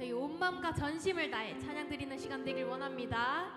저희 온 마음과 전심을 다해 찬양 드리는 시간 되길 원합니다.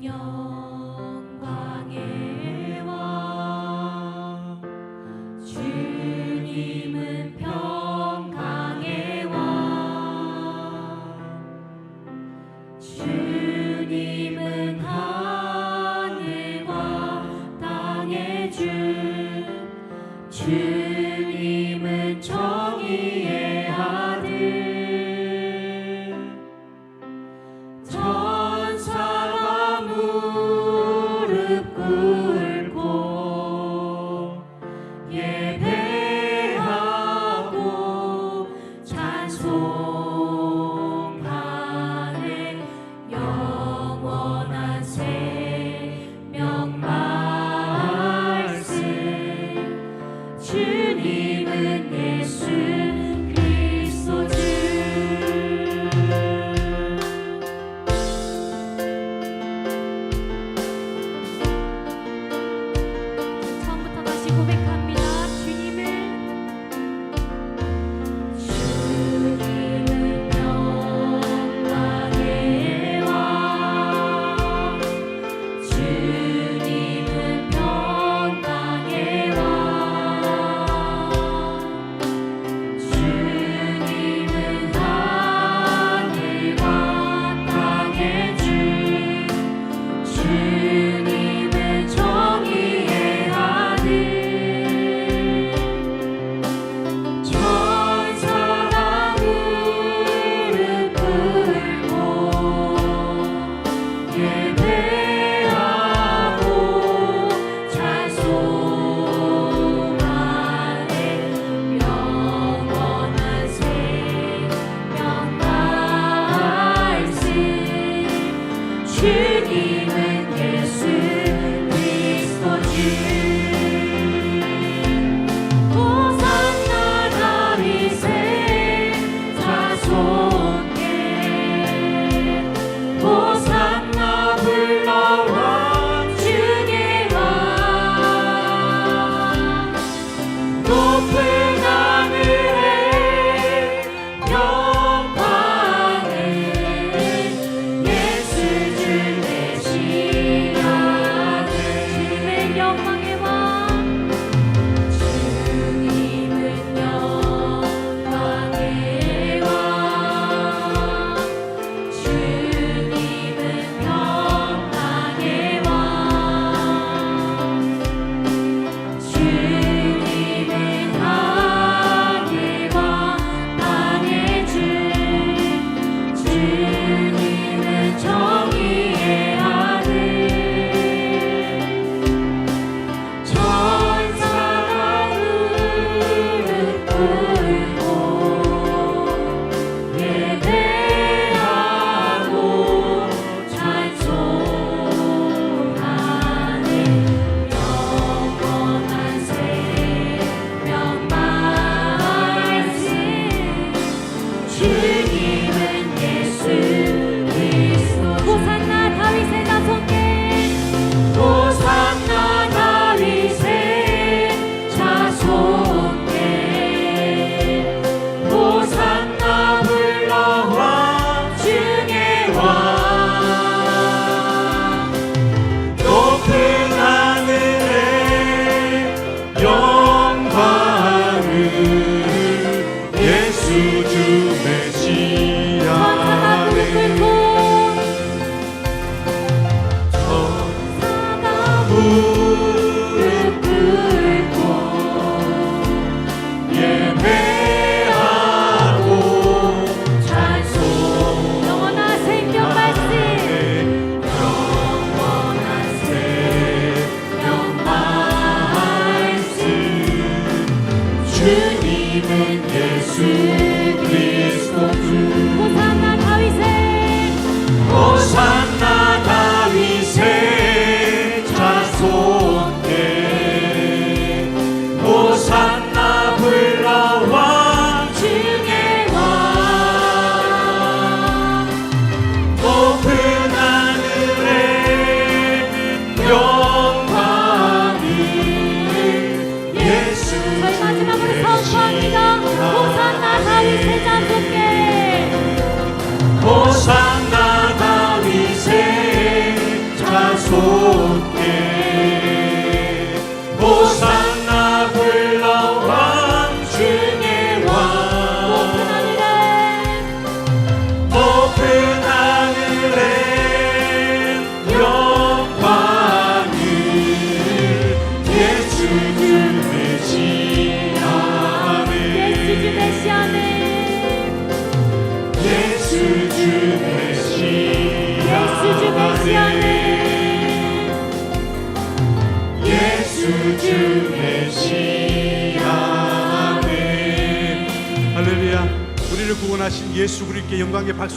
주님 去你。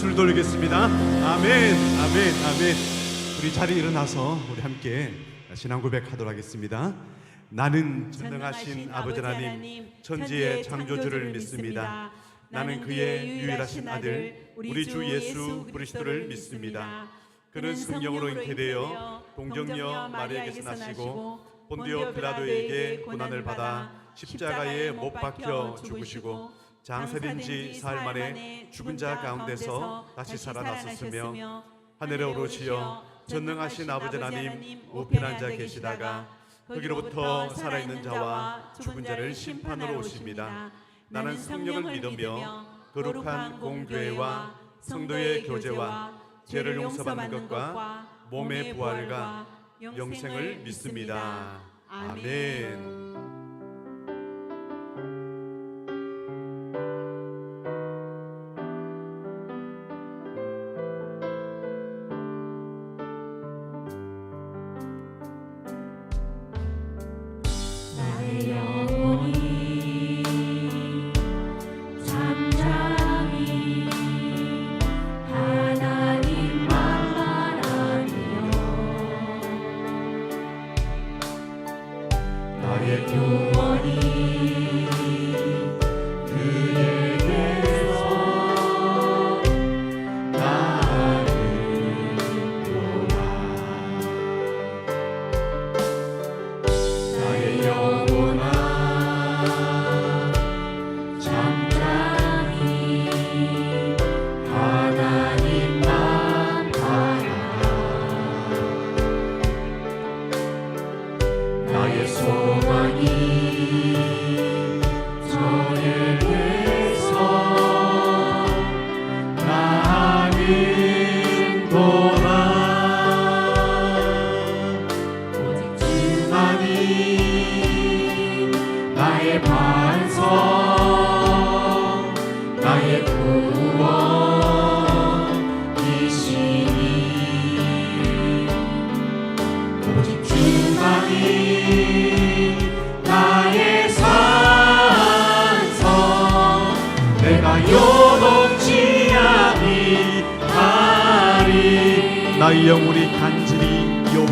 박수를 돌리겠습니다. 아멘, 아멘, 아멘. 우리 자리 일어나서 우리 함께 신앙 고백하도록 하겠습니다. 나는 전능하신 아버지 하나님, 천지의 창조주를 믿습니다. 나는 그의 유일하신 아들, 우리 주 예수 그리스도를 믿습니다. 그는 성령으로 잉태되어 동정녀 마리아에게서 나시고 본디오 필라도에게 고난을 받아 십자가에 못 박혀 죽으시고 장사된 지 사흘 만에 죽은 자 가운데서 다시 살아났었으며 하늘에 오르시어 전능하신 아버지 하나님 우편한 자 계시다가 거기로부터 살아있는 자와 죽은 자를 심판으로 오십니다. 나는 성령을 믿으며 거룩한 공교회와 성도의 교제와 죄를 용서받는 것과 몸의 부활과 영생을 믿습니다. 아멘.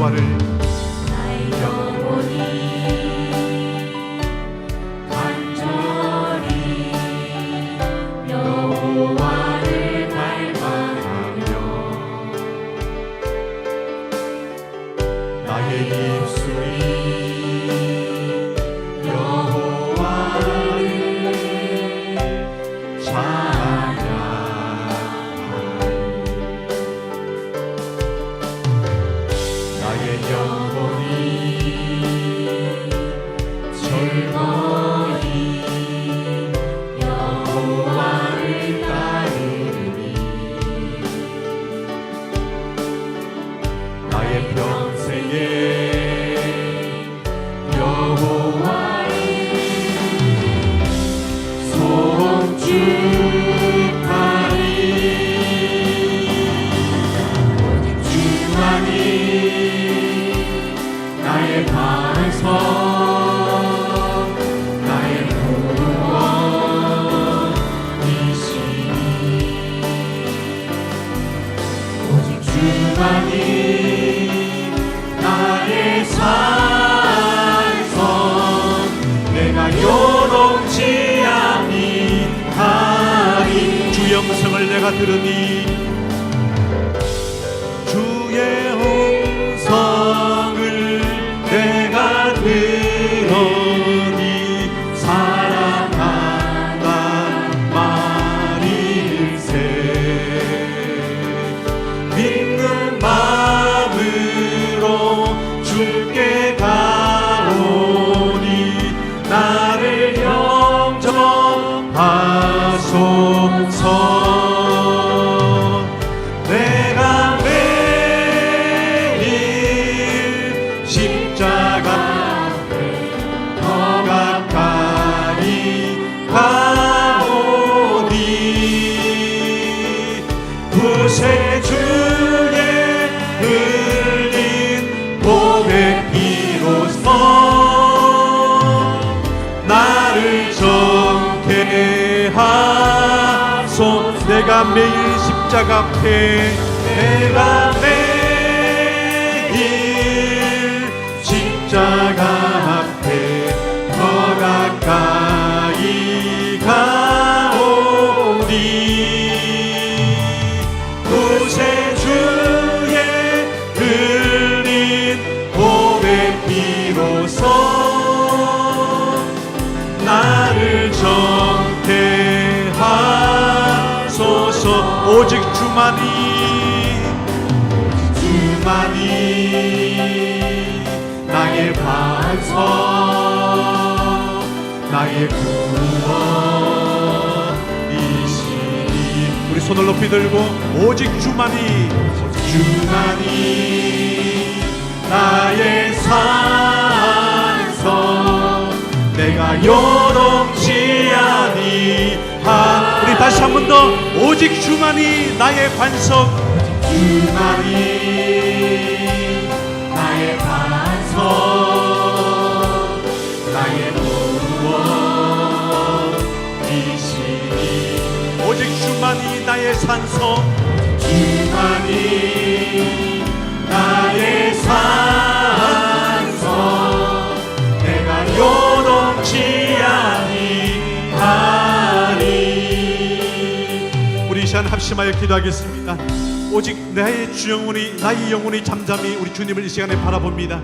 간 나의 반석 나의 구원이시니 오직 주만이 나의 산성 내가 요동치 아니하리. 주 영성을 내가 들으니 내가 매일 십자가 앞에. 내가 매일 주만이 주만이 나의 반석 나의 구원이시니. 우리 손을 높이 들고 오직 주만이 주만이 나의 산성. 내가 요동치 아니 하 우리 다시 한 번 더 오직 주만이 나의 반석. 주만이 나의 반석 나의 구원 이시니 오직 주만이 나의 산석 합심하여 기도하겠습니다. 오직 나의 주 영혼이 나의 영혼이 잠잠히 우리 주님을 이 시간에 바라봅니다.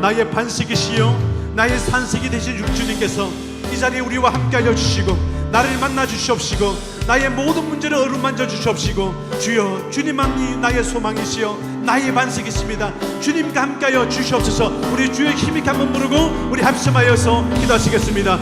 나의 반석이시요 나의 산색이 되신 주님께서 이 자리에 우리와 함께하여 주시고 나를 만나 주시옵시고 나의 모든 문제를 어루만져 주시옵시고 주여 주님만이 나의 소망이시여 나의 반석이십니다. 주님과 함께하여 주시옵소서. 우리 주의 힘있게 한번 부르고 우리 합심하여서 기도하시겠습니다